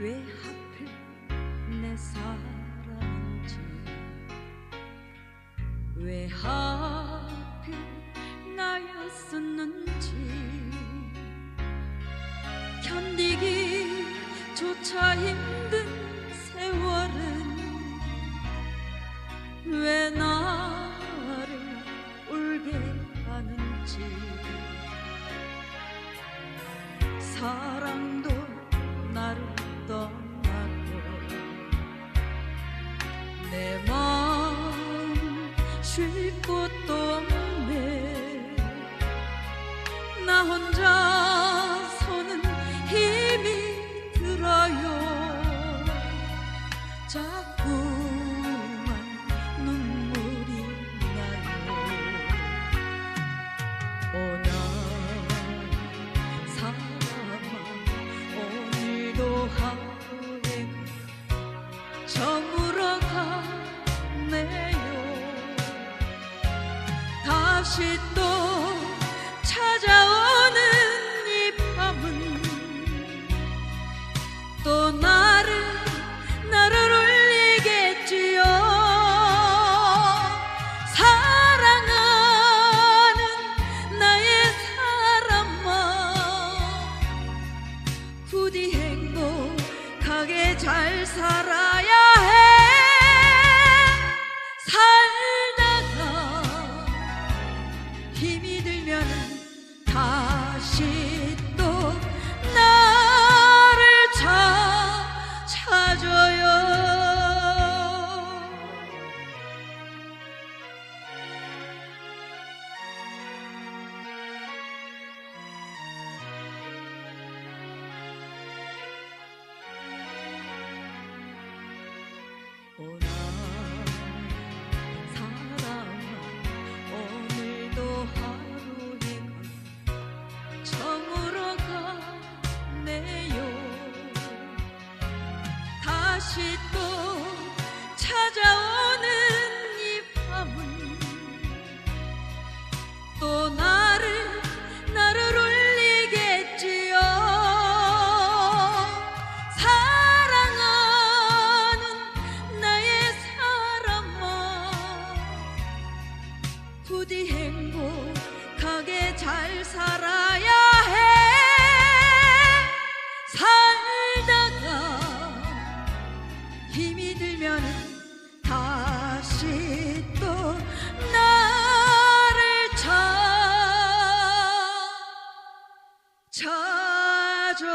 왜 하필 내 사랑인지. 왜 하필 나였었는지. 견디기조차 힘든 세월은 왜 나를 울게 하는지. 사랑 쉴 곳도 없네. 나 혼자 다시 또 찾아오는 이 밤은 또 나를 나를 울리겠지요. 사랑하는 나의 사람아 부디 행복하게 잘 살아야 오나 살아야 해. 살다가 힘이 들면 다시 또 나를 찾 찾아.